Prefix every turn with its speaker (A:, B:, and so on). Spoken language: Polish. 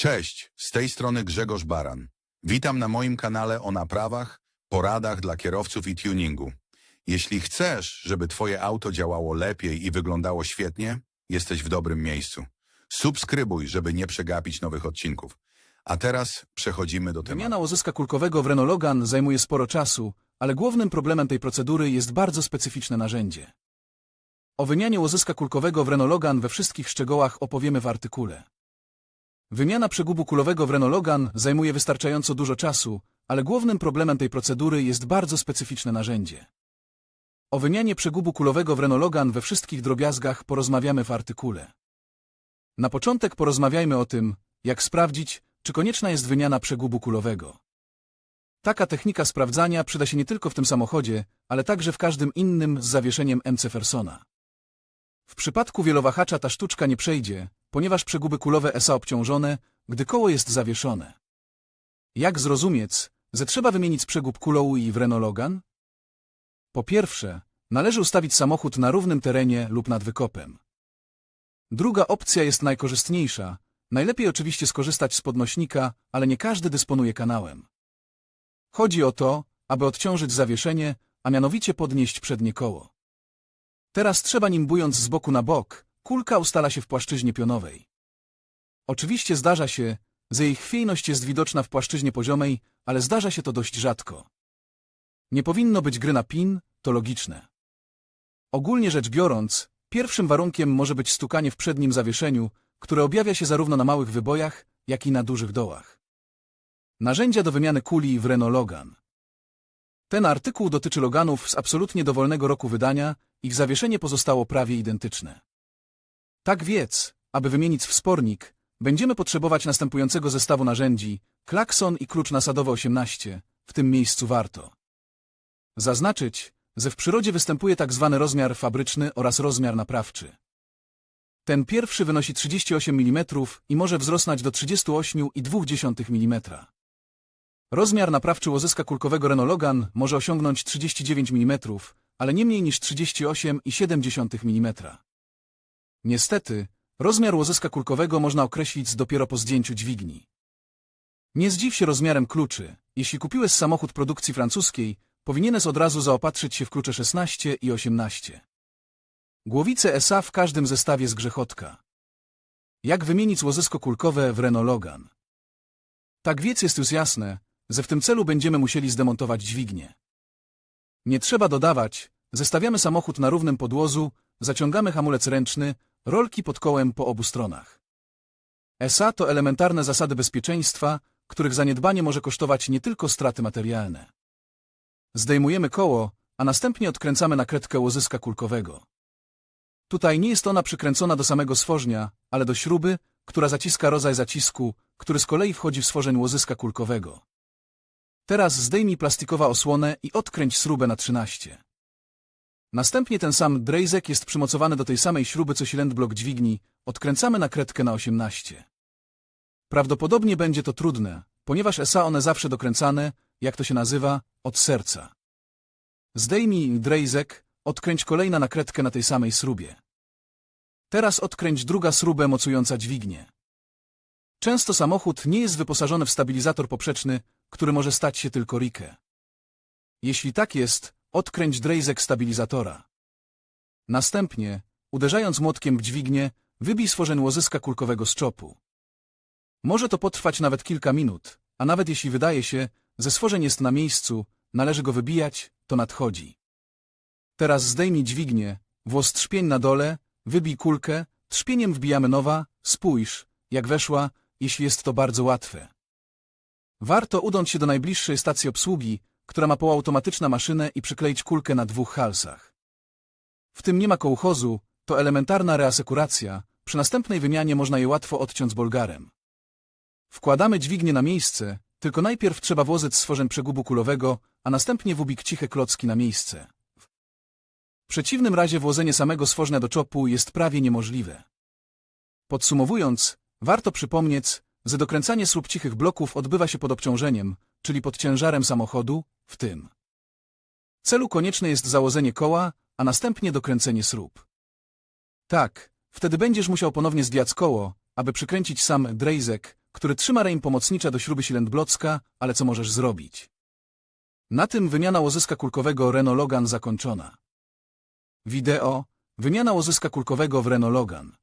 A: Cześć, z tej strony Grzegorz Baran. Witam na moim kanale o naprawach, poradach dla kierowców i tuningu. Jeśli chcesz, żeby Twoje auto działało lepiej i wyglądało świetnie, jesteś w dobrym miejscu. Subskrybuj, żeby nie przegapić nowych odcinków. A teraz przechodzimy do tematu.
B: Wymiana łożyska kulkowego w Renault Logan zajmuje sporo czasu, ale głównym problemem tej procedury jest bardzo specyficzne narzędzie. O wymianie łożyska kulkowego w Renault Logan we wszystkich szczegółach opowiemy w artykule. Wymiana przegubu kulowego w Renault Logan zajmuje wystarczająco dużo czasu, ale głównym problemem tej procedury jest bardzo specyficzne narzędzie. O wymianie przegubu kulowego w Renault Logan we wszystkich drobiazgach porozmawiamy w artykule. Na początek porozmawiajmy o tym, jak sprawdzić, czy konieczna jest wymiana przegubu kulowego. Taka technika sprawdzania przyda się nie tylko w tym samochodzie, ale także w każdym innym z zawieszeniem MC Fersona. W przypadku wielowahacza ta sztuczka nie przejdzie, ponieważ przeguby kulowe ESA obciążone, gdy koło jest zawieszone. Jak zrozumieć, że trzeba wymienić przegub kuloui w Renault Logan? Po pierwsze, należy ustawić samochód na równym terenie lub nad wykopem. Druga opcja jest najkorzystniejsza. Najlepiej oczywiście skorzystać z podnośnika, ale nie każdy dysponuje kanałem. Chodzi o to, aby odciążyć zawieszenie, a mianowicie podnieść przednie koło. Teraz trzeba nim bując z boku na bok, kulka ustala się w płaszczyźnie pionowej. Oczywiście zdarza się, że jej chwiejność jest widoczna w płaszczyźnie poziomej, ale zdarza się to dość rzadko. Nie powinno być gry na pin, to logiczne. Ogólnie rzecz biorąc, pierwszym warunkiem może być stukanie w przednim zawieszeniu, które objawia się zarówno na małych wybojach, jak i na dużych dołach. Narzędzia do wymiany kuli w Renault Logan. Ten artykuł dotyczy Loganów z absolutnie dowolnego roku wydania, ich zawieszenie pozostało prawie identyczne. Tak więc, aby wymienić wspornik, będziemy potrzebować następującego zestawu narzędzi, klakson i klucz nasadowy 18, w tym miejscu warto. Zaznaczyć, że w przyrodzie występuje tak zwany rozmiar fabryczny oraz rozmiar naprawczy. Ten pierwszy wynosi 38 mm i może wzrosnąć do 38,2 mm. Rozmiar naprawczy łożyska kulkowego Renault Logan może osiągnąć 39 mm, ale nie mniej niż 38,7 mm. Niestety, rozmiar łożyska kulkowego można określić dopiero po zdjęciu dźwigni. Nie zdziw się rozmiarem kluczy. Jeśli kupiłeś samochód produkcji francuskiej, powinieneś od razu zaopatrzyć się w klucze 16 i 18. Głowice SA w każdym zestawie z grzechotka. Jak wymienić łożysko kulkowe w Renault Logan? Tak więc jest już jasne, że w tym celu będziemy musieli zdemontować dźwignię. Nie trzeba dodawać, zestawiamy samochód na równym podłożu, zaciągamy hamulec ręczny, rolki pod kołem po obu stronach. ESA to elementarne zasady bezpieczeństwa, których zaniedbanie może kosztować nie tylko straty materialne. Zdejmujemy koło, a następnie odkręcamy nakrętkę łożyska kulkowego. Tutaj nie jest ona przykręcona do samego stworznia, ale do śruby, która zaciska rodzaj zacisku, który z kolei wchodzi w stworzeń łożyska kulkowego. Teraz zdejmij plastikowa osłonę i odkręć śrubę na 13. Następnie ten sam drejzek jest przymocowany do tej samej śruby co silendblok dźwigni, odkręcamy nakrętkę na 18. Prawdopodobnie będzie to trudne, ponieważ SA one zawsze dokręcane, jak to się nazywa, od serca. Zdejmij drejzek, odkręć kolejna nakrętkę na tej samej śrubie. Teraz odkręć druga śrubę mocująca dźwignię. Często samochód nie jest wyposażony w stabilizator poprzeczny, który może stać się tylko rikę. Jeśli tak jest, odkręć drejzek stabilizatora. Następnie, uderzając młotkiem w dźwignię, wybij stworzeń łożyska kulkowego z czopu. Może to potrwać nawet kilka minut, a nawet jeśli wydaje się, że stworzeń jest na miejscu, należy go wybijać, to nadchodzi. Teraz zdejmij dźwignię, włos trzpień na dole, wybij kulkę, trzpieniem wbijamy nowa, spójrz, jak weszła, jeśli jest to bardzo łatwe. Warto udąć się do najbliższej stacji obsługi, która ma półautomatyczna maszynę i przykleić kulkę na dwóch halsach. W tym nie ma kołchozu, to elementarna reasekuracja, przy następnej wymianie można je łatwo odciąć bolgarem. Wkładamy dźwignię na miejsce, tylko najpierw trzeba włożyć stworzeń przegubu kulowego, a następnie wubik ciche klocki na miejsce. W przeciwnym razie włożenie samego stworzenia do czopu jest prawie niemożliwe. Podsumowując, warto przypomnieć, że dokręcanie śrub cichych bloków odbywa się pod obciążeniem, czyli pod ciężarem samochodu, w tym celu konieczne jest założenie koła, a następnie dokręcenie śrub. Tak, wtedy będziesz musiał ponownie zdjąć koło, aby przykręcić sam drejzek, który trzyma rejm pomocnicza do śruby Silentblocka, ale co możesz zrobić? Na tym wymiana łożyska kulkowego Renault Logan zakończona. Wideo. Wymiana łożyska kulkowego w Renault Logan.